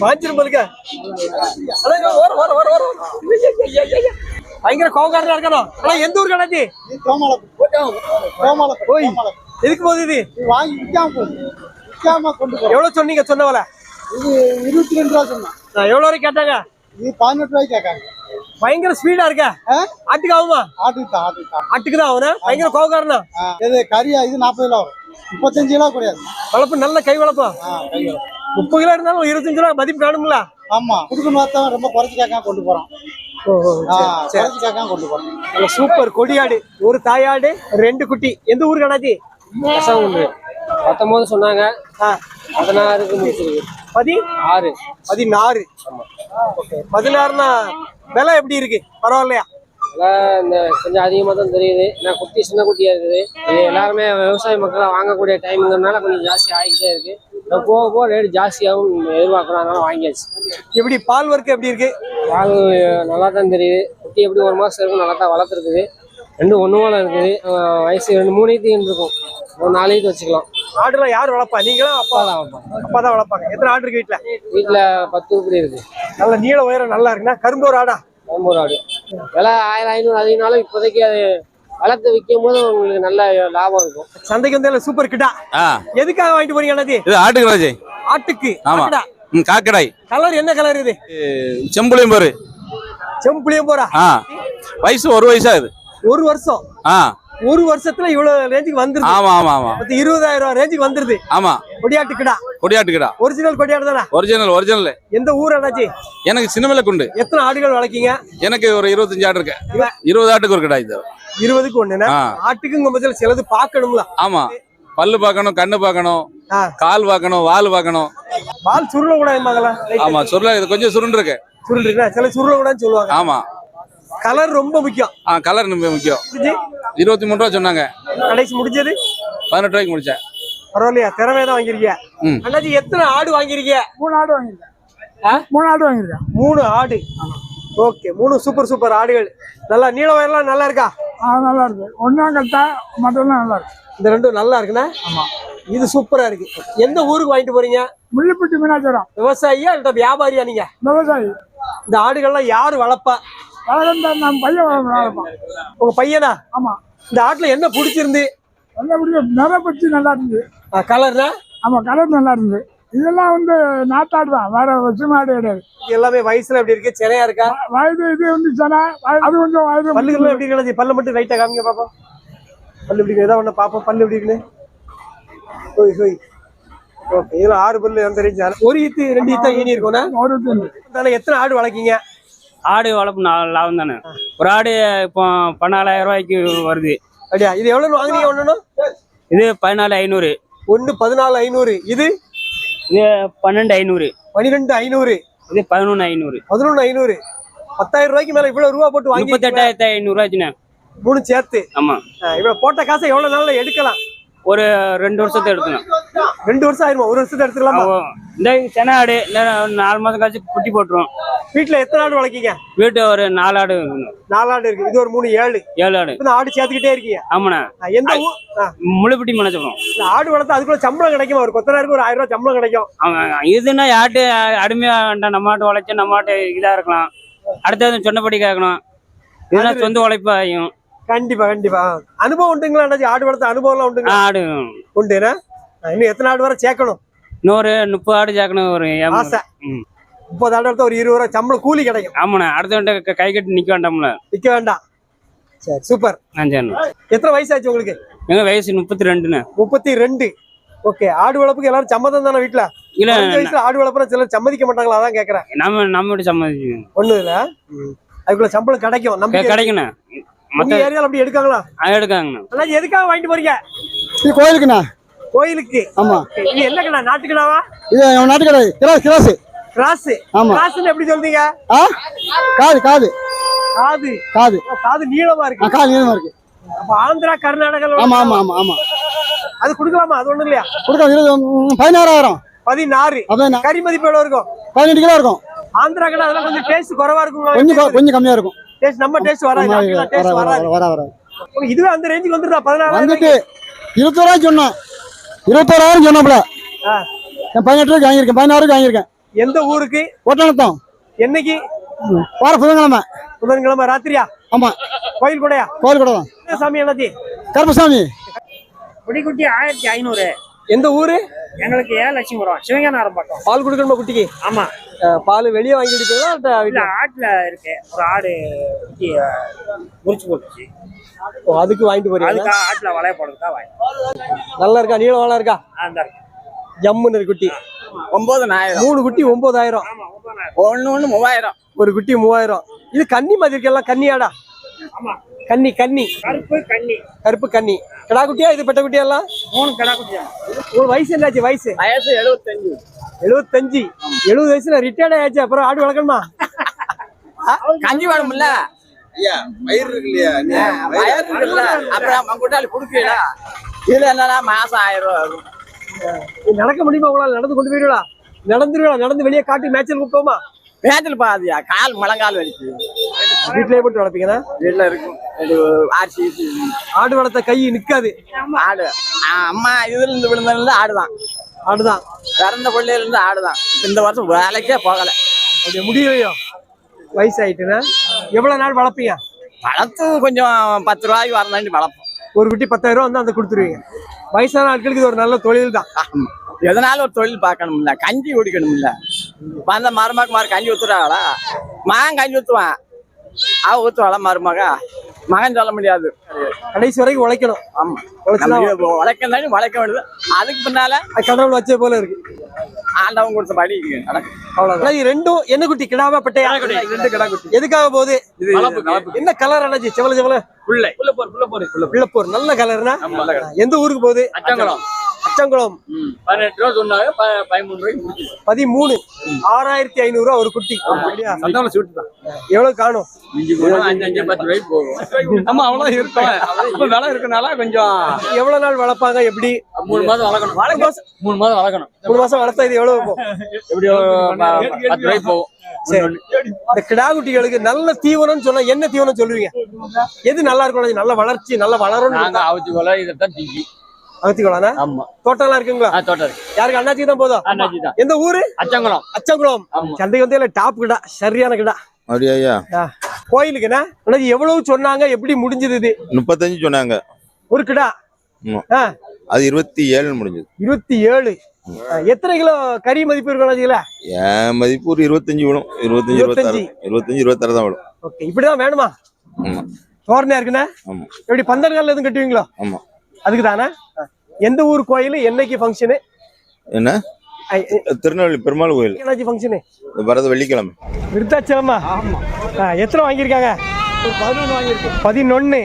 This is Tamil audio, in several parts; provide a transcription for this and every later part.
பாஞ்சிரும் போலுக்க பயங்கர கோவக்காரனா இருக்கணும் ஆனா எந்த ஊர் கணாச்சி ஓய் எதுக்கு போகுது இது? வாங்கி விற்காம கொண்டு எவ்வளவு சொன்னீங்க சொன்னவல இது இருபத்தி ரெண்டு ரூபா சொன்னேன். நான் எவ்வளவு வரைக்கும் கேட்டாங்க? இது பதினெட்டு ரூபாய்க்கு கேட்காங்க. பயங்கர ஸ்பீடா இருக்க? ஆட்டுக்கு ஆகுமா? ஆட்டுக்கு தான் ஆட்டுக்கு தான் ஆட்டுக்கு தான் அவனா பயங்கர கோவக்காரனா? ஆ, இது கறியா இது நாற்பது கிலோ வரும். முப்பத்தஞ்சு கிலோ கிடையாது வளர்ப்பு நல்ல கை வளர்ப்பா? கை வரும் முப்பது கிலோ இருந்தாலும் ஒரு இருபத்தஞ்சு ரூபா மதிப்பு காணுங்களா ஆமா. மாத்தம் ரொம்ப குறைச்சி கேட்காம கொண்டு போறோம். ஆ, குறைச்சி கேட்காம கொண்டு போறோம். சூப்பர். கொடியாடு. ஒரு தாயாடு ரெண்டு குட்டி. எந்த ஊர் கணாச்சி ஒன்று பத்தொன்பது சொன்னாங்க. ஆ, பதினாறுக்கு முடிச்சிருக்கு. பதி? ஆறு. பதினாறு. ஓகே. பதினாறுனா விலை எப்படி இருக்கு? பரவாயில்லையா? இந்த கொஞ்சம் அதிகமாக தான் தெரியுது. ஏன்னா குட்டி சின்ன குட்டியாக இருக்குது. இது எல்லாருமே விவசாய மக்களாக வாங்கக்கூடிய டைமுங்கிறதுனால கொஞ்சம் ஜாஸ்தி ஆகிக்கிட்டே இருக்கு. இப்போ போக போக ரேட் ஜாஸ்தியாகவும் எதிர்பார்க்குறோம் அதனால வாங்கியாச்சு. எப்படி பால் வர்க்கு எப்படி இருக்கு? பால் நல்லா தான் தெரியுது. குட்டி எப்படி ஒரு மாதம் இருக்கும் நல்லா தான் வளர்த்துருக்குது. ரெண்டு ஒன்று போல இருக்குது. வயசு ரெண்டு மூணு ஈத்து இருக்கும். ஒரு நாலு ஈத்து வச்சுக்கலாம். ஆடுலாம் யார் வளர்ப்பா? நீங்களா அப்பா? தான் வைப்பாங்க அப்பா தான் வளர்ப்பாங்க. எத்தனை ஆடு இருக்கு வீட்டுல வீட்டில் பத்து உருப்படி இருக்கு. நல்ல நீள உயரம் நல்லா இருக்குன்னா கரும்போர் ஆடா. கரும்பூர் ஆடு விலை ஆயிரம் ஐநூறு அதிகனாலும் இப்போதைக்கு அது வளர்த்து விற்கும் போது உங்களுக்கு நல்ல லாபம் இருக்கும். சந்தைக்கு வந்து சூப்பர் கிட்டா? ஆ. எதுக்காக வாங்கிட்டு போறீங்க அண்ணாச்சி இது ஆட்டுக்கு ராஜே. ஆட்டுக்கு ஆமா. காக்கடாய் கலர் என்ன கலர் இது? செம்புளியும் பாரு. செம்புளியம் போறா ஆ. வயசு ஒரு வயசா இது. ஒரு வருஷம்? ஆ. ஒரு வருஷத்துல இவ்வளவு ரேஞ்சுக்கு வந்துருது. ஆமா ஆமா ஆமா. பத்து இருபதாயிரம் ரூபாய் ரேஞ்சுக்கு வந்துருது. ஆமா. கொடியாட்டு கிடா. கொடியாட்டுக்கடா ஒரிஜினல் கொடியாடு தானே? ஒரிஜினல் ஒரிஜினல் எந்த ஊர் அண்ணாச்சி? எனக்கு சின்னமலை குண்டு. எத்தனை ஆடுகள் வளர்க்கீங்க? எனக்கு ஒரு இருபத்தஞ்சு ஆடு இருக்கு. இருபது ஆட்டுக்கு ஒரு கடா இது இருபதுக்கு ஒண்ணுனா ஆ. ஆட்டுக்குங்க முதல்ல சிலது பார்க்கணும்ல. ஆமா. பல்லு பார்க்கணும் கண்ணு பார்க்கணும் ஆ. கால் பார்க்கணும் வால் பார்க்கணும். பால் சுருள கூடாதுமாங்களா ஆமா சுருள இது கொஞ்சம் சுருண்டு இருக்கு. சுருள் சில சுருள கூடாதுன்னு சொல்லுவாங்க. ஆமா. கலர் ரொம்ப முக்கியம். கலர் ரொம்ப முக்கியம். இருபத்தி மூணு ரூபா சொன்னாங்க. கடைசி முடிஞ்சது? பதினெட்டு ரூபாய்க்கு முடிச்சேன். பரவாயில்லையா? திறமையா தான் வாங்கிருக்கீங்க ம். அண்ணாச்சி எத்தனை ஆடு வாங்கிருக்கீங்க மூணு ஆடு வாங்கியிருக்கேன். மூணு ஆடு வாங்கியிருக்கேன். மூணு ஆடு. ஓகே மூணு சூப்பர் சூப்பர் ஆடுகள். நல்லா நீள வயர்லாம் நல்லா இருக்கா? ஆ நல்லா இருக்கு. ஒன்றா கட்டா மற்றெல்லாம் நல்லா இருக்கு. இந்த ரெண்டும் நல்லா இருக்குண்ணா? இது சூப்பரா இருக்கு. எந்த ஊருக்கு வாங்கிட்டு போறீங்க? முள்ளிப்பட்டி மீனாட்சிபுரம். விவசாயியா இல்ல வியாபாரியா நீங்க? விவசாயி. இந்த ஆடுகள்லாம் யாரு வளர்ப்பா? வளர்ந்த நம்ம பையன் வளர்ப்பான். உங்க பையனா? ஆமா. இந்த ஆட்டுல என்ன பிடிச்சிருந்து? நல்லா பிடிக்கும் நிற பற்றி நல்லா இருந்தது. கலர்னா ஆமா கலர் நல்லா இருந்தது. இதெல்லாம் வந்து நாட்டாடு தான் வேற மாடு கிடையாது. எல்லாமே வயசுல எப்படி இருக்கு? சிறையா இருக்கா? வயது இது வந்து சொன்னா அது கொஞ்சம் வயது பல்லுகள் எப்படி இருக்கு பல்ல மட்டும் ரைட்டா காமிங்க பாப்போம். பல்லு எப்படி ஏதாவது ஒண்ணு பாப்போம். பல்லு எப்படி இருக்குன்னு? ஹோய் ஹோய். ஓகே இதுல ஆறு பல்லு அந்த ரேஞ்ச் ஒரு ஈத்து ரெண்டு ஈத்தா ஈனி இருக்கும்னா? ஒரு. அதனால எத்தனை ஆடு வளர்க்கீங்க? ஆடு வளர்ப்பு லாபம் தானே? ஒரு ஆடு இப்போ பதினாலாயிரம் ரூபாய்க்கு வருது. அப்படியா? இது எவ்வளவு வாங்குனீங்க ஒண்ணு இது பதினாலு ஐநூறு. ஒண்ணு பதினாலு ஐநூறு. இது? இது பன்னெண்டு ஐநூறு. பனிரெண்டு ஐநூறு. இது பதினொன்று ஐநூறு. பதினொன்னு ஐநூறு. பத்தாயிரம் ரூபாய்க்கு மேல இவ்வளவு ரூபா போட்டு வாங்கி முப்பத்தெட்டாயிரத்தி ஐநூறுரூவாச்சுண்ணே மூணு சேர்த்து. ஆமாம் ஆ, இவ்வளவு போட்ட காசை எவ்வளவு நாள்ல எடுக்கலாம்? ஒரு ரெண்டு வருஷத்தை எடுக்கணும் ரெண்டு வருஷம் ஆயிருமா? ஒரு வருஷத்தை எடுத்துக்கலாமா? இந்த சென ஆடு நாலு மாதம் கழிச்சு குட்டி போட்டுரும் வீட்டுல எத்தனை ஆடு வளர்க்கீங்க? வீட்டு ஒரு நாலு ஆடு நாலு ஆடு இருக்கு. இது ஒரு மூணு ஏழு. ஏழு ஆடு. ஆடு சேர்த்துக்கிட்டே இருக்கீங்க? ஆமாண்ணே. எந்த மலைச்சப்பறம் இந்த ஆடு வளர்த்தா அதுக்குள்ள சம்பளம் கிடைக்குமா? ஒரு கொத்தனாருக்கு ஒரு ஆயிரம் ரூபாய் சம்பளம் கிடைக்கும். இதுன்னா யார்ட்டு அடிமையா வேண்டாம். நம்ம ஆட்டு உழைச்சா நம்ம ஆட்டு இதாக இருக்கலாம். அடுத்தது சொன்னபடி கேட்கணும். இதுனா சொந்த உழைப்பு ஆகும் கண்டிப்பா கண்டிப்பா. அனுபவம் உண்டுங்களா ஆடு வளர்த்த அனுபவம் எல்லாம் உண்டுங்களா ஆடு உண்டுனா இன்னும் எத்தனை ஆடு வரை சேர்க்கணும்? இன்னொரு முப்பது ஆடு சேர்க்கணும் ஒரு. ஆசை. முப்பது ஆடு வளர்த்தா ஒரு இருபது ரூபாய் சம்பளம் கூலி கிடைக்கும். ஆமாண்ணே அடுத்தவன்ட்ட கை கட்டி நிக்க வேண்டாம்ல. விற்க வேண்டாம். சரி சூப்பர். எத்தனை வயசாச்சு உங்களுக்கு? எங்க வயசு முப்பத்தி ரெண்டுண்ணே முப்பத்தி ரெண்டு ஓகே ஆடு வளர்ப்புக்கு எல்லாரும் சம்மதம் தானே வீட்டுல இல்ல வயசுல ஆடு வளர்ப்புற சிலர் சம்மதிக்க மாட்டாங்களா அதான் கேக்குறேன். நம்ம நம்ம வீட்டு சம்மதிச்சு ஒண்ணு இல்ல. அதுக்குள்ள சம்பளம் கிடைக்கும் நம்ம கிடைக்குண்ணே. மத்த ஏரியால அப்படி எடுக்காங்களா? எடுக்காங்கண்ணே. எதுக்காக வாங்கிட்டு போறீங்க? இது கோயிலுக்குண்ணா. கோயிலுக்கு. ஆமா. இது என்ன கடை நாட்டுக்கடாவா இது நம்ம நாட்டு கடை கிராஸ் கிராஸ். கிராஸ். ஆமா. கிராஸ்னு எப்படி சொல்றீங்க? ஆ? காது காது. காது. காது. காது நீளமா இருக்கு. காது நீளமா இருக்கு. அப்ப ஆந்திரா கர்நாடகா ஆமா ஆமா ஆமா ஆமா. அது கொடுக்கலாமா? அது ஒண்ணும் இல்லையா? கொடுக்க இருபது பதினாறாயிரம். பதினாறு. அதான் கறி மதிப்பு எவ்வளவு இருக்கும்? பதினெட்டு கிலோ இருக்கும். ஆந்திரா கடை அதெல்லாம் கொஞ்சம் டேஸ்ட் குறைவா கொஞ்சம் இருக்கும் கொஞ்சம் கம்மியா இருக்கும். டேஸ்ட் நம்ம டேஸ்ட் வராது. டேஸ்ட் வர வராது வர வர இதுவே அந்த ரேஞ்சுக்கு வந்துருதா? பதினாறு வந்துட்டு இருபத்தோராயிரம் சொன்னேன். இருபத்தோராயிரம் சொன்னாப்புல. ஆ. நான் பதினெட்டு ரூபாய்க்கு வாங்கியிருக்கேன். பதினாறுக்கு வாங்கியிருக்கேன். எந்த ஊருக்கு? ஒட்டணத்தம் என்னைக்கு? வார புதன்கிழமை. புதன்கிழமை ராத்திரியா? ஆமா. கோயில் கூடயா? கோயில் கூட தான் சாமி என்னது கருப்பசாமி. குடிக்குட்டி ஆயிரத்தி ஐநூறு. எந்த ஊரு? எங்களுக்கு ஏழு லட்சம் வரும் சிவகங்காரம் பக்கம். பால் கொடுக்கணுமா குட்டிக்கு? ஆமா. பால் வெளியே வாங்கி இல்ல வீட்டுல? ஆட்டுல இருக்கு. ஒரு ஆடு குட்டி குறிச்சு போட்டுச்சு. ஓ, அதுக்கு வாங்கிட்டு போறீங்க அதுக்காக ஆட்டுல வளைய போடுறதுக்காக வாங்கி நல்லா இருக்கா? நீளம் வாழ இருக்கா? அந்த இருக்கு. ஜம்முன்னு இருக்கு குட்டி. ஒன்பதனாயிரம். மூணு குட்டி ஒன்பதாயிரம். ஆமா ஒன்பதாயிரம். ஒண்ணு மூவாயிரம். ஒரு குட்டி மூவாயிரம். இது கன்னி மாதிரி இருக்கெல்லாம் கன்னியாடா? ஆமா. கன்னி கன்னி. கருப்பு கண்ணி கருப்பு கன்னி. கிடா குட்டியா இது பெட்ட குட்டியா எல்லாம்? மூணு கடா குட்டி உங்களுக்கு வயசு என்னாச்சு வயசு? வயசு எழுபத்தஞ்சு எழுபத்தஞ்சு எழுபது வயசுல ரிட்டையர்ட் ஆயாச்சு அப்புறம் ஆடு வளர்க்கணுமா? கஞ்சி வேணும்ல நடக்க முடியுமா உங்களால? நடந்து கொண்டு போயிடுவா நடந்துருவா நடந்து வெளியே காட்டி மேய்ச்சல் கூப்பிட்டோமா பேச்சில் பாதியா? கால் முழங்கால் வலிக்கு வீட்டிலேயே போட்டு வளர்ப்பீங்கன்னா வீட்டுல இருக்கும். இது. ஆடு வளர்த்த கை நிக்காது. ஆடு. அம்மா இதுல இருந்து விழுந்ததுல ஆடுதான். ஆடுதான். பிறந்த பிள்ளையில இருந்து ஆடுதான். இந்த வருஷம் வேலைக்கே போகல. அப்படி முடியலையோ? வயசாயிட்டுனா? எவ்வளவு நாள் வளர்ப்பீங்க? வளர்த்து கொஞ்சம் பத்து ரூபாய்க்கு வரலாண்டி வளர்ப்போம். ஒரு குட்டி பத்தாயிரம் ரூபா வந்து அந்த கொடுத்துருவீங்க. வயசான ஆட்களுக்கு இது ஒரு நல்ல தொழில் தான் ஆமா. எதனாலும் ஒரு தொழில் பார்க்கணும்ல? கஞ்சி குடிக்கணும்ல. வந்த மருமக மாதிரி கஞ்சி ஊத்துறாங்களா மகன் கஞ்சி ஊத்துவான். அவ ஊத்துவாளா மருமக. மகன் சொல்ல முடியாது. கடைசி வரைக்கும் உழைக்கணும். ஆமா. உழைக்கணும். உழைக்க வேண்டியது. அதுக்கு பின்னால கடவுள் வச்ச போல இருக்கு. ஆண்டவன் கொடுத்த படி இது. ரெண்டும் என்ன குட்டி? கிடாவா பட்டையா? ரெண்டு கிடா குட்டி. எதுக்காக போகுது? என்ன கலர் அண்ணாச்சி செவல செவல பிள்ளைப்பூர் நல்ல கலர்னா எந்த ஊருக்கு போகுது? அச்சங்குளம். அச்சங்குளம் பதினெட்டு ரூபா சொன்னாங்க ப- பதிமூணு ரூபாய்க்கு முடிச்சு பதிமூணு. ஆறாயிரத்தி ஐநூறு ரூபா ஒரு குட்டி? எவ்வளவு காணும்? ஆமா அவ்வளவு இருக்கும். இப்ப விலை இருக்கனால கொஞ்சம் எவ்வளவு நாள் வளர்ப்பாங்க எப்படி? மூணு மாதம் வளர்க்கணும். மூணு மாதம் வளர்க்கணும். மூணு மாசம் வளர்த்தா இது எவ்வளவு இருக்கும்? எப்படி பத்து ரூபாய்க்கு போகும். சரி. இந்த கிடா குட்டிகளுக்கு நல்ல தீவனம்னு சொன்னா என்ன தீவனம் சொல்லுவீங்க? எது நல்லா இருக்கும்? நல்ல வளர்ச்சி நல்ல வளரும் நாங்க அவுச்சி இதைத்தான் திங்கி. ஆமா. தோட்டம்லாம் இருக்குங்களா? தோட்டம். யாருக்கு? அண்ணாச்சி தான் போதும்? அண்ணாச்சி தான். எந்த ஊரு? அச்சங்குளம். அச்சங்குளம். சந்தைக்கு வந்து டாப் கிடா சரியான கிடா. அப்படியா. கோயிலுக்குண்ணா அண்ணாச்சி எவ்வளவு சொன்னாங்க? எப்படி முடிஞ்சது இது? முப்பத்தஞ்சு சொன்னாங்க. ஒரு கிடா? அது இருபத்தி ஏழு முடிஞ்சது. இருபத்தி ஏழு எத்தனை கிலோ கறி மதிப்பு இருக்கும் என் மதிப்பு ஒரு இருபத்தஞ்சு விடும் இருபத்தஞ்சு இருபத்தாறு. இருபத்தஞ்சு. இருபத்தாறு தான் விடும் ஓகே இப்படிதான் வேணுமா? தோரணையா இருக்குண்ணா? எப்படி பந்தல்கால எதுவும் கட்டுவீங்களோ? ஆமா. அதுக்கு தானே எந்த ஊர் கோயில் என்னைக்கு ஃபங்க்ஷனு என்ன? திருநெல்வேலி பெருமாள் கோயில். என்னாச்சு ஃபங்க்ஷனு வரது வெள்ளிக்கிழமை. விருத்தாச்சலமா? ஆ, எத்தனை வாங்கியிருக்காங்க? பதினொன்னு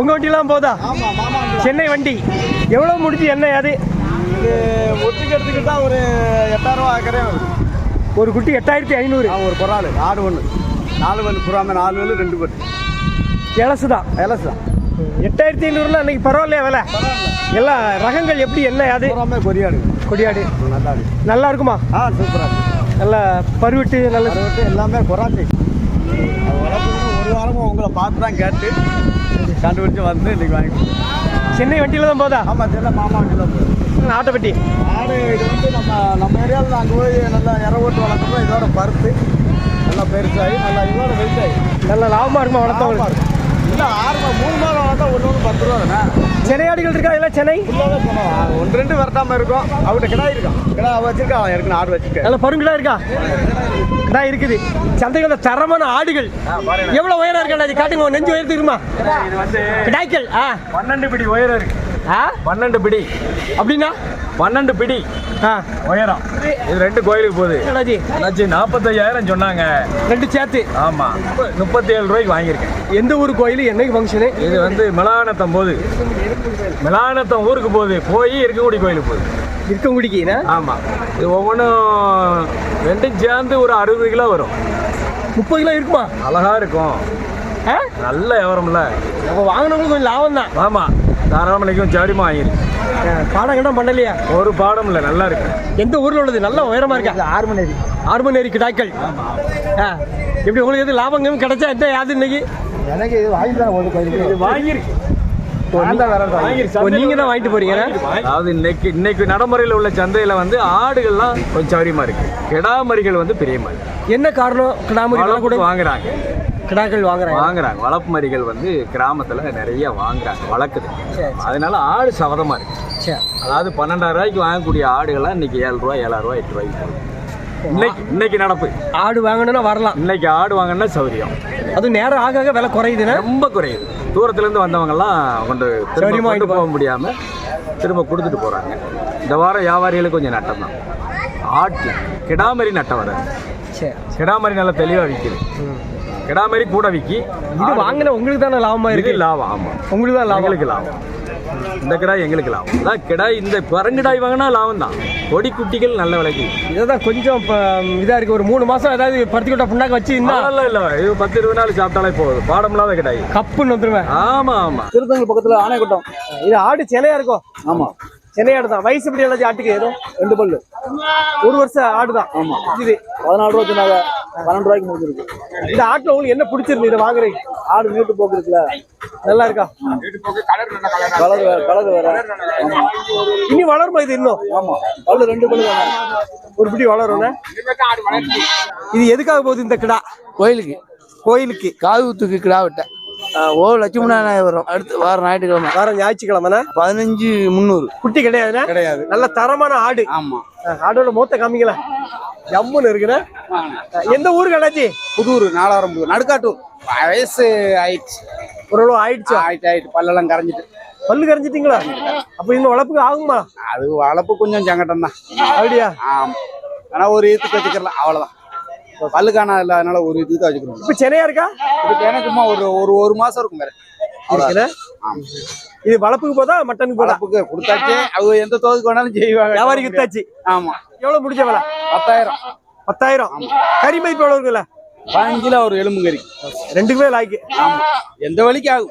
உங்க வண்டிலாம் போதா? சென்னை வண்டி. எவ்வளவு முடிஞ்சு என்ன அது? ஒட்டுக்கு எடுத்துக்கிட்டா ஒரு எட்டாயிரம் ரூபா. ஒரு குட்டி எட்டாயிரத்தி ஐநூறு. ஒரு குறால். ஆடு ஒன்று நாலு பல்லு புறாம நாலு பல்லு ரெண்டு பல்லு இலசு தான். எலசு தான். எட்டாயிரத்தி ஐநூறுனா இன்னைக்கு பரவாயில்லையா விலை? எல்லாம் ரகங்கள் எப்படி என்ன அது? கொரியாடு கொடியாடு. நல்லா இருக்கு நல்லா இருக்குமா ஆ சூப்பராக இருக்கு. நல்லா பருவிட்டு நல்ல எல்லாமே வளர்க்கணும்னு ஒரு வாரமும் உங்களை பார்த்து தான் கேட்டு கண்டுபிடிச்சு வந்து இன்னைக்கு வாங்கி. சென்னை வண்டியில தான் போதா ஆமாம் தெரியல மாமா வண்டியில் போகுது. ஆட்டப்பட்டி. ஆடு இது வந்து நம்ம நம்ம ஏரியாவில் அங்கே போய் நல்லா இற ஓட்டு வளர்க்குறோம் இதோட பருத்து. நல்லா பெருசாகி நல்லா இதோட வெயிட் ஆகி நல்ல லாபமா இருக்குமா வளர்த்தவங்களுக்கு? இல்லை ஆறு மூணு மாதம் வளர்த்தா ஒன்று ஒன்று பத்து ரூபா தானே? சென்னை ஆடுகள் இருக்கா எல்லாம் சென்னை? ஒன்று ரெண்டு விரட்டாமல் இருக்கும். அவர்கிட்ட கிடா இருக்கான் கிடா வச்சிருக்கா? அவன் இருக்குன்னு ஆடு வச்சிருக்கேன் நல்ல பருங்கிடா இருக்கா? கிடா இருக்குது. சந்தைக்கு வந்த தரமான ஆடுகள். எவ்வளவு உயரம் இருக்கு? அது காட்டுங்க. நெஞ்சு உயரத்து இருக்குமா? இது வந்து கிடாய்கள் ஆ. பன்னெண்டு பிடி உயரம் இருக்கு. ஆ? பன்னெண்டு பிடி. அப்படின்னா? பன்னெண்டு பிடி. உயரம். இது ரெண்டு கோயிலுக்கு போகுது. அண்ணாஜி என்னாச்சு நாற்பத்தையாயிரம் சொன்னாங்க. ரெண்டு சேர்த்து. ஆமா. முப்பத்தி ஏழு ரூபாய்க்கு வாங்கியிருக்கேன். எந்த ஊர் கோயில்? என்னைக்கு ஃபங்க்ஷனு இது வந்து மிலானத்தம் போகுது. மிலானத்தம் ஊருக்கு போகுது. போய் இருக்கங்குடி கோயிலுக்கு போகுது. இருக்கங்குடிக்குண்ணா ஆமா. இது ஒவ்வொன்றும் ரெண்டும் சேர்ந்து ஒரு அறுபது கிலோ வரும். முப்பது கிலோ இருக்குமா? அழகா இருக்கும். நல்ல விவரம்ல. அப்போ வாங்கினவங்களுக்கு கொஞ்சம் லாபம் தான் ஆமா தாராமலைக்கும் ஜாடிமா வாங்கியிருக்கு பாடம் கிடம் பண்ணலையா? ஒரு பாடம் இல்லை நல்லா இருக்கு. எந்த ஊர்ல உள்ளது? நல்ல உயரமா இருக்கா? ஆறுமநேரி ஆறுமநேரி கிடாய்கள். ஆ. எப்படி உங்களுக்கு எது லாபம் கிடைச்சா என்ன யாது இன்னைக்கு? எனக்கு இது வாங்கி இது வாங்கியிருக்கு. நீங்க தான் வாங்கிட்டு போறீங்க. அதாவது இன்னைக்கு இன்னைக்கு நடைமுறையில் உள்ள சந்தையில வந்து ஆடுகள்லாம் கொஞ்சம் சௌரியமா இருக்கு. கிடாமரிகள் வந்து பிரியமா இருக்கு என்ன காரணம்? கிடாமரி விலை கூட வாங்குறாங்க. கிடாக்கள் வாங்குறாங்க. வாங்குறாங்க. வளர்ப்பு மரிகள் வந்து கிராமத்துல நிறைய வாங்குறாங்க. வளர்க்குது. அதனால ஆடு சவதமா இருக்கு. சரி. அதாவது பன்னெண்டாயிரம் ரூபாய்க்கு வாங்கக்கூடிய ஆடுகள்லாம் இன்னைக்கு ஏழு ரூபாய் ஏழாயிரம் ரூபாய் எட்டு ரூபாய்க்கு. இன்னைக்கு இன்னைக்கு நடப்பு. ஆடு வாங்கணும்னா வரலாம். இன்னைக்கு ஆடு வாங்கினா சௌரியம். அது நேரம் ஆக ஆக விலை குறையுதுன்னா ரொம்ப குறையுது. தூரத்துல இருந்து வந்தவங்க எல்லாம் கொண்டு திரும்ப கொண்டு போக முடியாம திரும்ப கொடுத்துட்டு போறாங்க. இந்த வாரம் வியாபாரிகளுக்கு கொஞ்சம் நட்டம் தான். ஆட்டில் கிடாமரி நட்டம் வராது. கிடாமரி நல்லா தெளிவா விற்கிது. கிடாமரி கூட விக்கி. இது வாங்கின உங்களுக்கு தானே லாபமா இது இருக்கு? லாபம் ஆமா. உங்களுக்கு தான் லாபம். எங்களுக்கு லாபம். இந்த கிடாய் எங்களுக்கு லாபம். அதான் கிடாய் இந்த பரங்கிடாய் வாங்கினா லாபம் தான். கொடி குட்டிகள் நல்ல விலைக்கு. இதுதான் கொஞ்சம் இப்போ இதா இருக்கு. ஒரு மூணு மாசம் ஏதாவது பருத்தி கொட்டை புண்ணாக்கு வச்சு இன்னும் அதெல்லாம் இல்ல. இது பத்து இருபது நாள் சாப்பிட்டாலே போகுது பாடம் இல்லாத கிடாய். கப்புன்னு வந்துருவேன் ஆமா ஆமா. திருத்தங்கல் பக்கத்துல ஆணைக்கட்டம் இது ஆடு சென்னையா இருக்கும்? ஆமா. சென்னை ஆடு தான். வயசு எப்படி எல்லாத்தையும் ஆட்டுக்கு ஏதோ ரெண்டு பல்லு. ஒரு வருஷம் ஆடு தான். ஆமா. இது. பதினாலு ரூபா சொன்னாங்க. பன்னெண்டு ரூபாய்க்கு முடிஞ்சிருக்கு. இந்த ஆட்டுல உங்களுக்கு என்ன பிடிச்சிருந்து இதை வாங்குறீங்க. ஆடு நீட்டு போக்கு இருக்குல்ல நல்லா இருக்கா. கலர் வேற கலர் வேற. ஆமா இனி வளருமா இது இன்னும்? ஆமா. பல்லு ரெண்டு பல்லு ஒரு பிடி வளரும் இது எதுக்காக போகுது இந்த கிடா? கோயிலுக்கு. கோயிலுக்கு. குத்துக்கு கிடா விட்டேன். ஓ லட்சுமணாயிரம் வரும். அடுத்து வார ஞாயிற்றுக்கிழமை. வார ஞாயிற்றுக்கிழமை பதினஞ்சு முந்நூறு. குட்டி கிடையாதுண்ணே? கிடையாது. நல்ல தரமான ஆடு. ஆமா. ஆடோட மூத்த காமிங்களா ஜம்முன்னு இருக்குண்ணே. எந்த ஊருக்கு அண்ணாச்சி? புதூர் நாலாயிரம் நடுக்காட்டூர் வயசு ஆயிடுச்சு. ஓரளவு ஆயிடுச்சா? ஆயிட்டு ஆயிட்டு பல்லெல்லாம் கரைஞ்சிட்டு. பல்லு கரைஞ்சிட்டீங்களா? அப்ப இந்த வளர்ப்புக்கு ஆகுமா? அது வளர்ப்பு கொஞ்சம் சங்கடம் தான் அப்படியா? ஆமா. ஆனா ஒரு ஈத்துக்கு வச்சுக்கலாம் அவ்வளவுதான். பல்லு காணா இல்ல அதனால ஒரு ஈத்துக்கு வச்சுக்கிறோம் இப்ப சென்னையா இருக்கா? இதுக்கு எனக்கு சும்மா ஒரு ஒரு ஒரு மாசம் இருக்கும் வேற. இருக்குண்ணே இது வளர்ப்புக்கு போதா மட்டனுக்கு போதா? கொடுத்தாச்சு. அவங்க எந்த தோதுக்கு வேணாலும் செய்வாங்க. வியாபாரி வித்தாச்சு. ஆமா. எவ்வளவு முடிஞ்ச விலை? பத்தாயிரம். பத்தாயிரம். கறி மதிப்பு எவ்வளவு இருக்குல்ல? பதினஞ்சுல ஒரு எலும்பு கறி. ரெண்டுக்குமே லாய்க்கு. ஆமா. எந்த வழிக்கு ஆகும்?